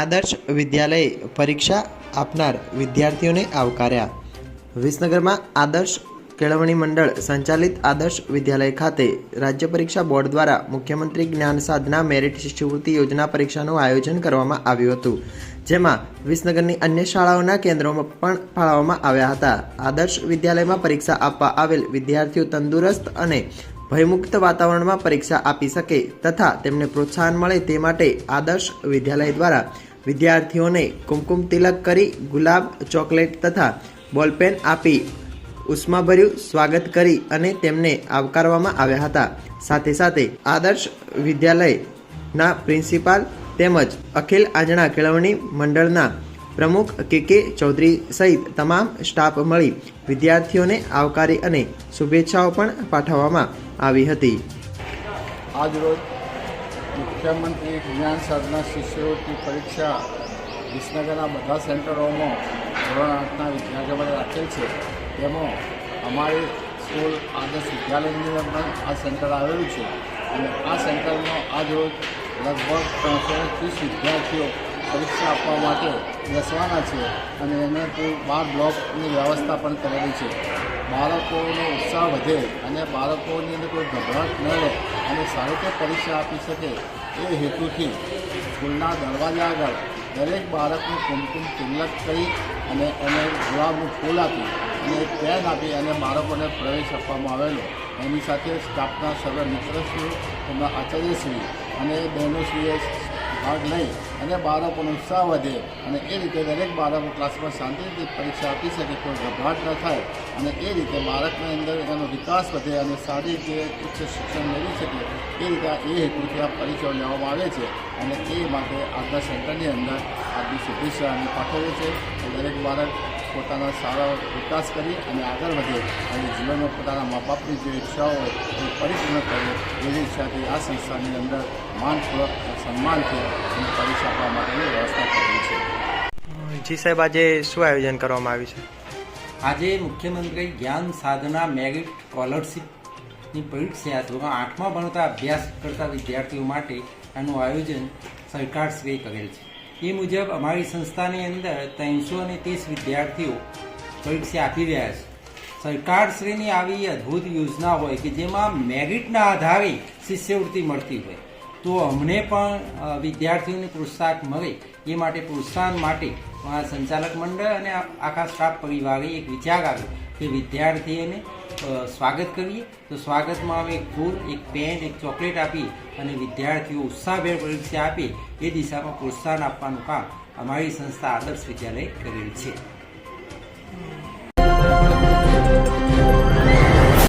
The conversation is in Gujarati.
આદર્શ વિદ્યાલય પરીક્ષા આપનાર વિદ્યાર્થીઓને આવકાર્યા. વિસનગરમાં આદર્શ કેળવણી મંડળ સંચાલિત આદર્શ વિદ્યાલય ખાતે રાજ્ય પરીક્ષા બોર્ડ દ્વારા મુખ્યમંત્રી જ્ઞાન સાધના મેરિટ શિષ્યવૃત્તિ યોજના પરીક્ષાનું આયોજન કરવામાં આવ્યું હતું, જેમાં વિસનગરની અન્ય શાળાઓના કેન્દ્રોમાં પણ ફાળવવામાં આવ્યા હતા. આદર્શ વિદ્યાલયમાં પરીક્ષા આપવા આવેલ વિદ્યાર્થીઓ તંદુરસ્ત અને ભયમુક્ત વાતાવરણમાં પરીક્ષા આપી શકે તથા તેમને પ્રોત્સાહન મળે તે માટે આદર્શ વિદ્યાલય દ્વારા વિદ્યાર્થીઓને કુમકુમ તિલક કરી ગુલાબ, ચોકલેટ તથા બોલપેન આપી ઉષ્માભર્યું સ્વાગત કરી અને તેમને આવકારવામાં આવ્યા હતા. સાથે સાથે આદર્શ વિદ્યાલયના પ્રિન્સિપાલ તેમજ અખિલ આંજણા કેળવણી મંડળના પ્રમુખ કે કે ચૌધરી સહિત તમામ સ્ટાફ મળી વિદ્યાર્થીઓને આવકારી અને શુભેચ્છાઓ પણ પાઠવવામાં આવી હતી. આજરોજ મુખ્યમંત્રી જ્ઞાન સાધના શિષ્યવૃત્તિ પરીક્ષા વિસનગરના બધા સેન્ટરોમાં ધોરણ આઠના વિદ્યાર્થીઓ માટે રાખેલ છે. તેમાં અમારી સ્કૂલ આદર્શ વિદ્યાલયની પણ આ સેન્ટર આવેલું છે અને આ સેન્ટરમાં આજરોજ લગભગ ત્રણસો ત્રીસ વિદ્યાર્થીઓ પરીક્ષા આપવા માટે બેસવાના છે અને એને કોઈ બાર બ્લોકની વ્યવસ્થા પણ કરેલી છે. બાળકોનો ઉત્સાહ વધે અને બાળકોની અંદર કોઈ ગભરાટ ન રહે અને સાહિત્ય પરીક્ષા આપી શકે એ હેતુથી સ્કૂલના દરવાજા આગળ દરેક બાળકને કુમકુમ તિલક કરી અને એને ગુલાબનું ફૂલ આપી અને પેન આપી અને બાળકોને પ્રવેશ આપવામાં આવેલો. એની સાથે સ્ટાફના સર્વ મિત્રશ્રીઓ તેમના આચાર્યશ્રી અને બહેનોશ્રીએ ભાગ લઈ અને બાળકોનો ઉત્સાહ વધે અને એ રીતે દરેક બાળકો ક્લાસમાં શાંતિથી પરીક્ષા આપી શકે, કોઈ ગભરાટ ન થાય અને એ રીતે બાળકની અંદર એનો વિકાસ વધે અને સારી રીતે ઉચ્ચ શિક્ષણ મેળવી શકે એ રીતે એ હેતુથી આ પરીક્ષાઓ લેવામાં આવે છે અને એ માટે આજના સેન્ટરની અંદર આજની શુભેચ્છા અને પાઠવે છે. કે દરેક બાળક પોતાના સારો વિકાસ કરી અને આગળ વધે અને જીવનમાં પોતાના મા બાપની જે ઈચ્છાઓ હોય એ પરિપૂર્ણ કરે એવી ઈચ્છાથી આ સંસ્થાની અંદર માનપૂર્વક સન્માનથી અને પરીક્ષા આપવા માટેની વ્યવસ્થા કરેલી છે. જી સાહેબ આજે શું આયોજન કરવામાં આવ્યું છે? આજે મુખ્યમંત્રી જ્ઞાન સાધના મેરિટ સ્કોલરશીપની પરીક્ષા ધોરણ આઠમાં ભણતા અભ્યાસ કરતા વિદ્યાર્થીઓ માટે આનું આયોજન સરકારશ્રીએ કરેલ છે. એ મુજબ અમારી સંસ્થાની અંદર ત્રણસો અને ત્રીસ વિદ્યાર્થીઓ પરીક્ષા આપી રહ્યા છે. સરકારશ્રીની આવી અદ્ભુત યોજના હોય કે જેમાં મેરિટના આધારે શિષ્યવૃત્તિ મળતી હોય, તો અમને પણ વિદ્યાર્થીઓને પ્રોત્સાહન મળે એ માટે પ્રોત્સાહન માટે સંચાલક મંડળ અને આખા સ્ટાફ પરિવારે એક વિચાર આવ્યો કે વિદ્યાર્થીઓને સ્વાગત કરીએ. તો સ્વાગતમાં અમે એક ફૂલ, એક પેન, એક ચોકલેટ આપી અને વિદ્યાર્થીઓ ઉત્સાહભેર પરીક્ષા આપે એ દિશામાં પ્રોત્સાહન આપવાનું કામ અમારી સંસ્થા આદર્શ વિદ્યાલય કરેલ છે.